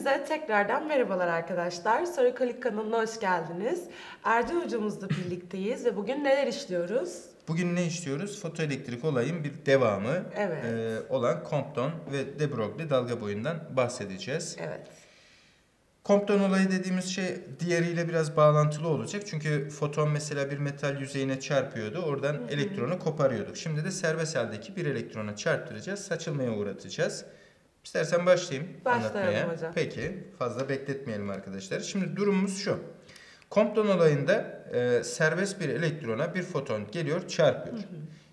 Hepinize tekrardan merhabalar arkadaşlar. Soru Kalik kanalına hoş geldiniz. Ercan hocamızla birlikteyiz ve bugün neler işliyoruz? Bugün ne işliyoruz? Fotoelektrik olayın bir devamı Evet. e, olan Compton ve de Broglie dalga boyundan bahsedeceğiz. Evet. Compton olayı dediğimiz şey diğeriyle biraz bağlantılı olacak. Çünkü foton mesela bir metal yüzeyine çarpıyordu. Oradan elektronu koparıyorduk. Şimdi de serbest haldeki bir elektrona çarptıracağız. Saçılmaya uğratacağız. İstersen başlayayım Başlayalım anlatmaya. hocam. Peki fazla bekletmeyelim arkadaşlar. Şimdi durumumuz şu. Compton olayında e, serbest bir elektrona bir foton geliyor çarpıyor.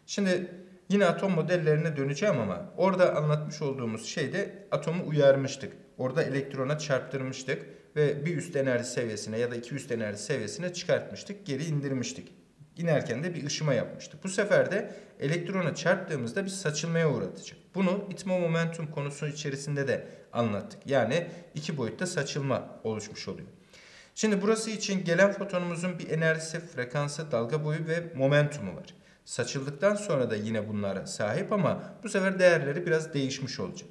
Şimdi yine atom modellerine döneceğim ama orada anlatmış olduğumuz şeyde atomu uyarmıştık. Orada elektrona çarptırmıştık ve bir üst enerji seviyesine ya da iki üst enerji seviyesine çıkartmıştık, geri indirmiştik. İnerken de bir ışıma yapmıştık. Bu sefer de elektrona çarptığımızda bir saçılmaya uğratacak. Bunu itme momentum konusu içerisinde de anlattık. Yani iki boyutta saçılma oluşmuş oluyor. Şimdi burası için gelen fotonumuzun bir enerjisi, frekansı, dalga boyu ve momentumu var. Saçıldıktan sonra da yine bunlara sahip ama bu sefer değerleri biraz değişmiş olacak.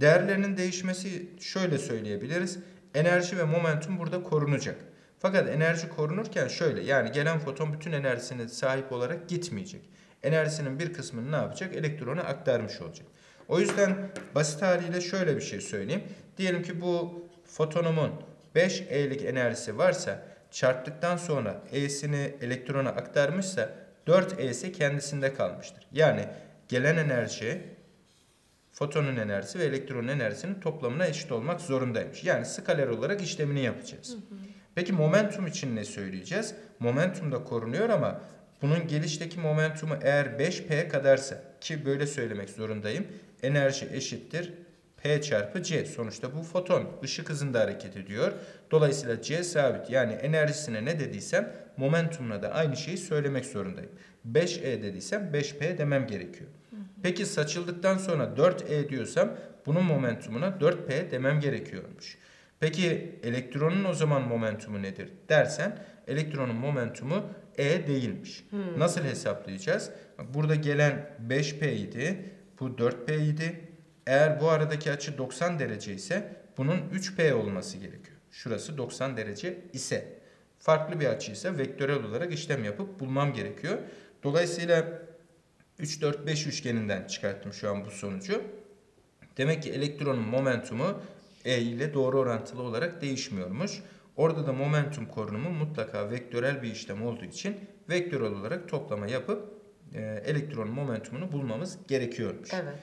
Değerlerinin değişmesi şöyle söyleyebiliriz. Enerji ve momentum burada korunacak. Fakat enerji korunurken şöyle yani gelen foton bütün enerjisine sahip olarak gitmeyecek. Enerjisinin bir kısmını ne yapacak? Elektrona aktarmış olacak. O yüzden basit haliyle şöyle bir şey söyleyeyim. Diyelim ki bu fotonumun 5E'lik enerjisi varsa çarptıktan sonra E'sini elektrona aktarmışsa 4E'si kendisinde kalmıştır. Yani gelen enerji fotonun enerjisi ve elektronun enerjisinin toplamına eşit olmak zorundaymış. Yani skaler olarak işlemini yapacağız. Peki momentum için ne söyleyeceğiz? Momentum da korunuyor ama bunun gelişteki momentumu eğer 5P kadarsa ki böyle söylemek zorundayım. Enerji eşittir P çarpı C. Sonuçta bu foton ışık hızında hareket ediyor. Dolayısıyla C sabit. Yani enerjisine ne dediysem momentumuna da aynı şeyi söylemek zorundayım. 5E dediysem 5P demem gerekiyor. Peki saçıldıktan sonra 4E diyorsam bunun momentumuna 4P demem gerekiyormuş. Peki elektronun o zaman momentumu nedir dersen elektronun momentumu E değilmiş. Nasıl hesaplayacağız? Burada gelen 5P idi. Bu 4P idi. Eğer bu aradaki açı 90 derece ise bunun 3P olması gerekiyor. Şurası 90 derece ise. Farklı bir açı ise vektörel olarak işlem yapıp bulmam gerekiyor. Dolayısıyla 3, 4, 5 üçgeninden çıkarttım şu an bu sonucu. Demek ki elektronun momentumu E ile doğru orantılı olarak değişmiyormuş. Orada da momentum korunumu mutlaka vektörel bir işlem olduğu için vektörel olarak toplama yapıp e, elektronun momentumunu bulmamız gerekiyormuş. Evet.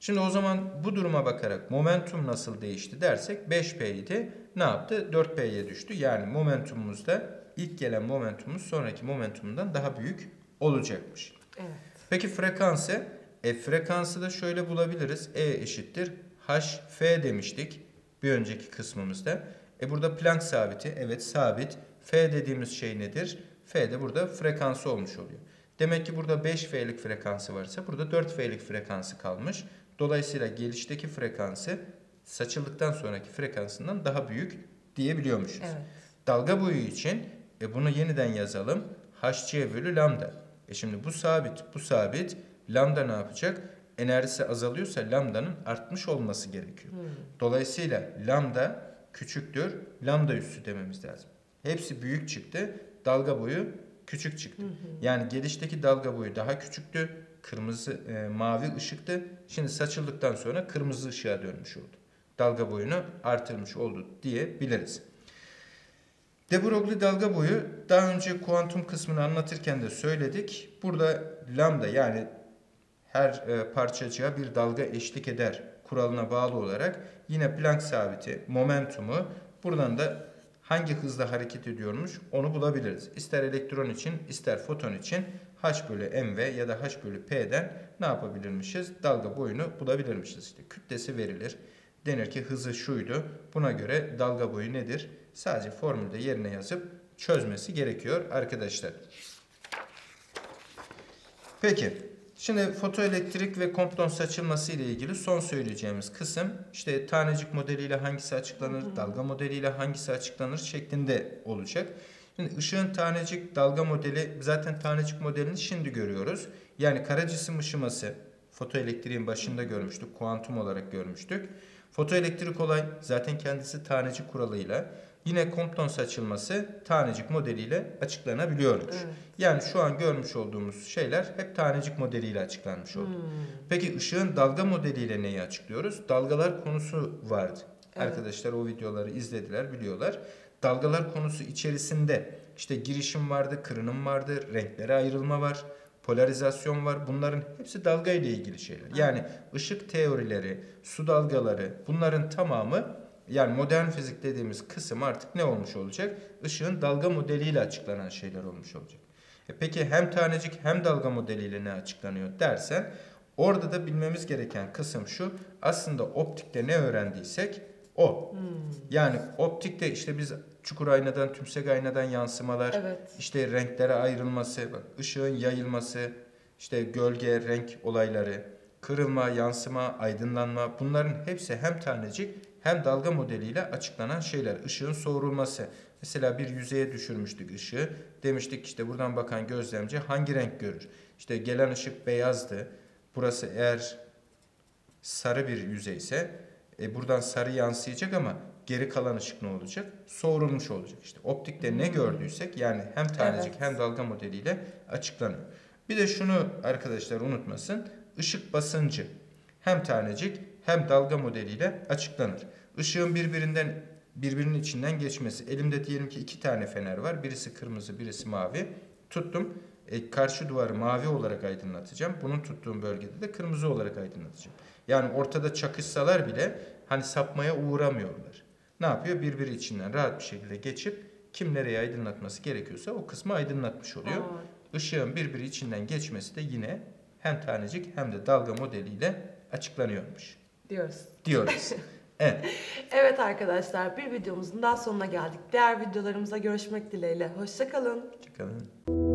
Şimdi o zaman bu duruma bakarak momentum nasıl değişti dersek 5P idi. Ne yaptı? 4P'ye düştü. Yani momentumumuz da ilk gelen momentumumuz sonraki momentumundan daha büyük olacakmış. Evet. Peki frekansı? E frekansı da şöyle bulabiliriz. E eşittir HF demiştik bir önceki kısmımızda. E burada Planck sabiti. Evet sabit. F dediğimiz şey nedir? F de burada frekansı olmuş oluyor. Demek ki burada 5F'lik frekansı varsa burada 4F'lik frekansı kalmış. Dolayısıyla gelişteki frekansı saçıldıktan sonraki frekansından daha büyük diyebiliyormuşuz. Evet. Dalga boyu için e bunu yeniden yazalım. Hc bölü lambda. E şimdi bu sabit, bu sabit. Lambda ne yapacak? Enerjisi azalıyorsa lambdanın artmış olması gerekiyor. Dolayısıyla lambda küçüktür. Lambda üssü dememiz lazım. Hepsi büyük çıktı. Dalga boyu küçük çıktı. Yani gelişteki dalga boyu daha küçüktü. Kırmızı, e, mavi ışıktı. Şimdi saçıldıktan sonra kırmızı ışığa dönmüş oldu. Dalga boyunu artırmış oldu diyebiliriz. De Broglie dalga boyu daha önce kuantum kısmını anlatırken de söyledik. Burada lambda yani her e, parçacığa bir dalga eşlik eder kuralına bağlı olarak yine Planck sabiti momentumu buradan da hangi hızla hareket ediyormuş onu bulabiliriz. İster elektron için ister foton için h bölü mv ya da h bölü p'den ne yapabilirmişiz? Dalga boyunu bulabilirmişiz. İşte kütlesi verilir. Denir ki hızı şuydu. Buna göre dalga boyu nedir? Sadece formülde yerine yazıp çözmesi gerekiyor arkadaşlar. Peki. Şimdi fotoelektrik ve Compton saçılması ile ilgili son söyleyeceğimiz kısım işte tanecik modeliyle hangisi açıklanır, dalga modeliyle hangisi açıklanır şeklinde olacak. Şimdi ışığın tanecik dalga modeli zaten tanecik modelini şimdi görüyoruz. Yani kara cisim ışıması fotoelektriğin başında görmüştük. Kuantum olarak görmüştük. Fotoelektrik olay zaten kendisi tanecik kuralıyla yine Compton saçılması tanecik modeliyle açıklanabiliyormuş. Evet. Yani şu an görmüş olduğumuz şeyler hep tanecik modeliyle açıklanmış oldu. Hmm. Peki ışığın dalga modeliyle neyi açıklıyoruz? Dalgalar konusu vardı. Evet. Arkadaşlar o videoları izlediler, biliyorlar. Dalgalar konusu içerisinde işte girişim vardı, kırınım vardı, renklere ayrılma var, polarizasyon var. Bunların hepsi dalga ile ilgili şeyler. Yani ışık teorileri, su dalgaları bunların tamamı yani modern fizik dediğimiz kısım artık ne olmuş olacak? Işığın dalga modeliyle açıklanan şeyler olmuş olacak. E peki hem tanecik hem dalga modeliyle ne açıklanıyor dersen orada da bilmemiz gereken kısım şu. Aslında optikte ne öğrendiysek o. Hmm. Yani optikte işte biz çukur aynadan, tümsek aynadan yansımalar, Evet. işte renklere ayrılması, bak ışığın yayılması, işte gölge, renk olayları, kırılma, yansıma, aydınlanma bunların hepsi hem tanecik hem dalga modeliyle açıklanan şeyler. Işığın soğurulması. Mesela bir yüzeye düşürmüştük ışığı. Demiştik işte buradan bakan gözlemci hangi renk görür? İşte gelen ışık beyazdı. Burası eğer sarı bir yüzeyse e, buradan sarı yansıyacak ama geri kalan ışık ne olacak? Soğurulmuş olacak. İşte optikte ne gördüysek yani hem tanecik Evet. hem dalga modeliyle açıklanıyor. Bir de şunu arkadaşlar unutmasın. Işık basıncı hem tanecik hem dalga modeliyle açıklanır. Işığın birbirinden birbirinin içinden geçmesi. Elimde diyelim ki iki tane fener var. Birisi kırmızı, birisi mavi. Tuttum. E, karşı duvarı mavi olarak aydınlatacağım. Bunun tuttuğum bölgede de kırmızı olarak aydınlatacağım. Yani ortada çakışsalar bile hani sapmaya uğramıyorlar. Ne yapıyor? Birbiri içinden rahat bir şekilde geçip kim nereye aydınlatması gerekiyorsa o kısmı aydınlatmış oluyor. Aa, Işığın birbiri içinden geçmesi de yine hem tanecik hem de dalga modeliyle açıklanıyormuş diyoruz. diyoruz. evet. Evet arkadaşlar bir videomuzun daha sonuna geldik. Diğer videolarımıza görüşmek dileğiyle. Hoşçakalın. Çıkalım.